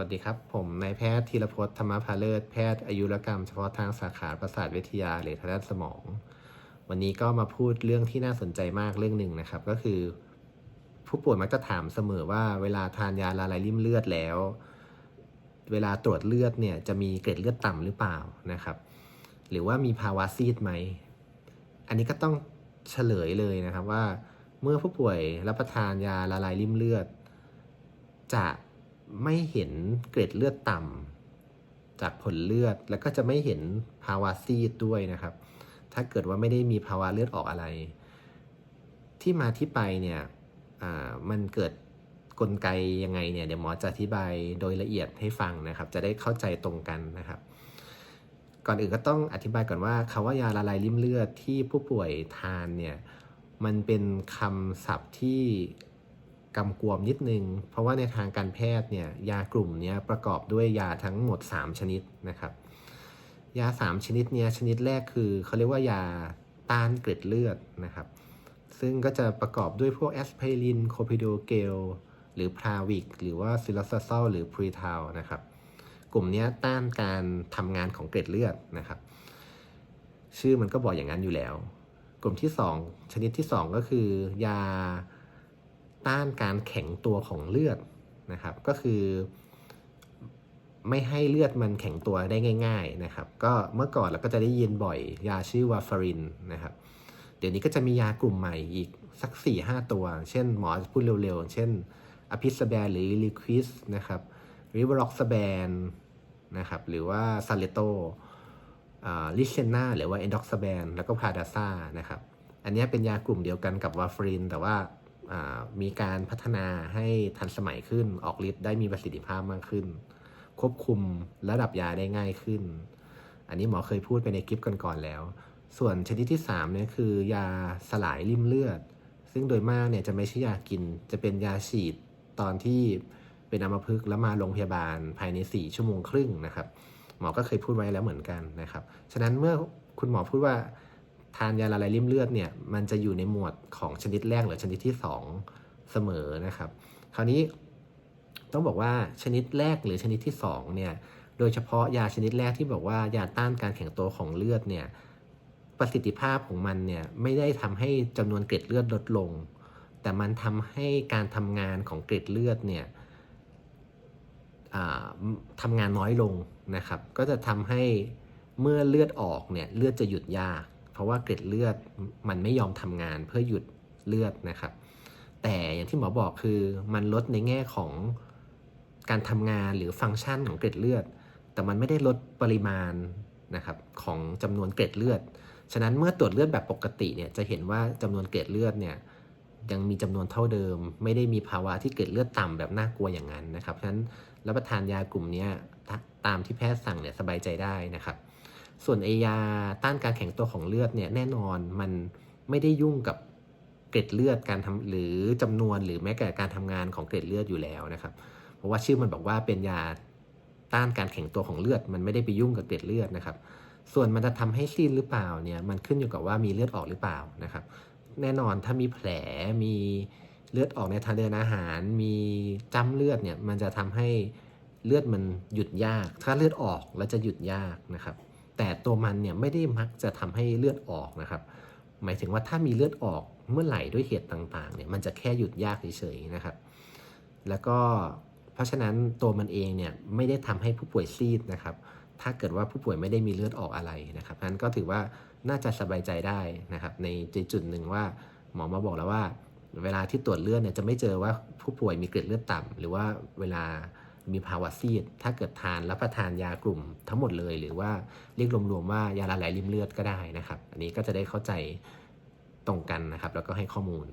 วัสดีครับ ผมนายแพทย์ธีรพจน์ธรรมพาเลิศแพทย์อายุรกรรมเฉพาะทางสาขาประสาทวิทยาหรือทางด้านสมอง วันนี้ก็มาพูดเรื่องที่น่าสนใจมากเรื่องหนึ่งนะครับ ก็คือ ผู้ป่วยมักจะถามเสมอว่าเวลาทานยาละลายริ่มเลือดแล้ว เวลาตรวจเลือดเนี่ยจะมีเกล็ดเลือดต่ำหรือเปล่านะครับ หรือว่ามีภาวะซีดไหม อันนี้ก็ต้องเฉลยเลยนะครับว่า เมื่อผู้ป่วยรับประทานยาละลายริ่มเลือด จะ ไม่เห็นเกร็ดเลือดต่ำจากผลเลือด แล้วก็จะไม่เห็นภาวะซีดด้วยนะครับ ถ้าเกิดว่าไม่ได้มีภาวะเลือดออกอะไร ที่มาที่ไปเนี่ยมันเกิดกลไกยังไงเนี่ยเดี๋ยวหมอจะอธิบายโดยละเอียดให้ฟังนะครับ จะได้เข้าใจตรงกันนะครับ ก่อนอื่นก็ต้องอธิบายก่อนว่าคาว่ายาละลายริ่มเลือดที่ผู้ป่วยทานเนี่ยมันเป็นคำศัพท์ที่ กำกวมนิดนึง เพราะว่าในทางการแพทย์เนี่ยยากลุ่มนี้ประกอบด้วยยาทั้งหมด 3 ชนิดนะครับ ยา 3 ชนิดเนี้ยชนิดแรกคือเขาเรียกว่ายาต้านเกล็ดเลือดนะครับ ซึ่งก็จะประกอบด้วยพวกแอสไพรินโคพิโดเกลหรือพราวิกหรือว่าซิลซาซอลหรือพรีทาลนะครับ กลุ่มนี้ต้านการทำงานของเกล็ดเลือดนะครับ ชื่อมันก็บอกอย่างนั้นอยู่แล้ว กลุ่มที่ 2 ชนิดที่ 2 ก็คือยา ต้านการแข็งตัวของเลือดนะครับ ก็คือไม่ให้เลือดมันแข็งตัวได้ง่าย ๆนะครับ ก็เมื่อก่อนเราก็จะได้ยินบ่อยยาชื่อวาฟารินนะครับ เดี๋ยวนี้ก็จะมียากลุ่มใหม่อีกสัก 4 5ตัว เช่นหมอพูดเร็วๆ เช่นอพิสแบนหรือลิควิสนะครับริวอร็อกสแบนนะครับ หรือว่าซาเลโตลิเชนาหรือว่าเอนด็อกสแบนแล้วก็พาดาซ่านะครับ อันนี้เป็นยากลุ่มเดียวกันกับวาฟารินแต่ว่า มีการพัฒนาให้ทันสมัยขึ้น ออกฤทธิ์ได้มีประสิทธิภาพมากขึ้น ควบคุมระดับยาได้ง่ายขึ้น อันนี้หมอเคยพูดไปในคลิปก่อนๆแล้ว ส่วนชนิดที่3เนี่ยคือยาสลายริ่มเลือด ซึ่งโดยมากเนี่ยจะไม่ใช่ยากิน จะเป็นยาฉีดตอนที่เป็นอัมพฤกษ์แล้วมาโรงพยาบาลภายใน 4 ชั่วโมงครึ่งนะครับ หมอก็เคยพูดไว้แล้วเหมือนกันนะครับ ฉะนั้นเมื่อคุณหมอพูดว่า ทานยาละลายริ่มเลือดเนี่ยมันจะอยู่ในหมวดของชนิดแรกหรือชนิดที่ 2 เสมอนะครับ คราวนี้ต้องบอกว่าชนิดแรกหรือชนิดที่2เนี่ยโดยเฉพาะยาชนิดแรกที่บอกว่ายาต้านการแข็งตัวของเลือดเนี่ยประสิทธิภาพของมันเนี่ยไม่ได้ทำให้จำนวนเกล็ดเลือดลดลง แต่มันทำให้การทำงานของเกล็ดเลือดเนี่ยอ่าทำงานน้อยลงนะครับ ก็จะทำให้เมื่อเลือดออกเนี่ยเลือดจะหยุดยาก เพราะว่าเกล็ดเลือดมันไม่ยอมทำงานเพื่อหยุดเลือดนะครับ แต่อย่างที่หมอบอกคือมันลดในแง่ของการทำงานหรือฟังก์ชันของเกล็ดเลือด แต่มันไม่ได้ลดปริมาณนะครับของจำนวนเกล็ดเลือด ฉะนั้นเมื่อตรวจเลือดแบบปกติเนี่ยจะเห็นว่าจำนวนเกล็ดเลือดเนี่ยยังมีจำนวนเท่าเดิม ไม่ได้มีภาวะที่เกล็ดเลือดต่ำแบบน่ากลัวอย่างนั้นนะครับ ฉะนั้นรับประทานยากลุ่มนี้ตามที่แพทย์สั่งเนี่ยสบายใจได้นะครับ ส่วนไอยาต้านการแข็งตัวของเลือดเนี่ยแน่นอนมันไม่ได้ยุ่งกับเกล็ดเลือดการทำหรือจำนวนหรือแม้แต่การทำงานของเกล็ดเลือดอยู่แล้วนะครับ เพราะว่าชื่อมันบอกว่าเป็นยาต้านการแข็งตัวของเลือด มันไม่ได้ไปยุ่งกับเกล็ดเลือดนะครับ ส่วนมันจะทำให้ซีดหรือเปล่าเนี่ยมันขึ้นอยู่กับว่ามีเลือดออกหรือเปล่านะครับ แน่นอนถ้ามีแผลมีเลือดออกในทางเดินอาหาร มีจ้ำเลือดเนี่ยมันจะทำให้เลือดมันหยุดยาก ถ้าเลือดออกแล้วจะหยุดยากนะครับ แต่ตัวมันเนี่ยไม่ได้มักจะทำให้เลือดออกนะครับ หมายถึงว่าถ้ามีเลือดออกเมื่อไหร่ด้วยเหตุต่างๆเนี่ยมันจะแค่หยุดยากเฉยๆนะครับ แล้วก็เพราะฉะนั้นตัวมันเองเนี่ยไม่ได้ทำให้ผู้ป่วยซีดนะครับ ถ้าเกิดว่าผู้ป่วยไม่ได้มีเลือดออกอะไรนะครับนั้นก็ถือว่าน่าจะสบายใจได้นะครับ ในจุดหนึ่งว่าหมอมาบอกแล้วว่า เวลาที่ตรวจเลือดเนี่ยจะไม่เจอว่าผู้ป่วยมีเกล็ดเลือดต่ำหรือว่าเวลา มีภาวะซีด ถ้าเกิดทานรับประทานยากลุ่มทั้งหมดเลย หรือว่าเรียกรวมๆว่ายาละลายริ่มเลือดก็ได้นะครับ อันนี้ก็จะได้เข้าใจตรงกันนะครับ แล้วก็ให้ข้อมูล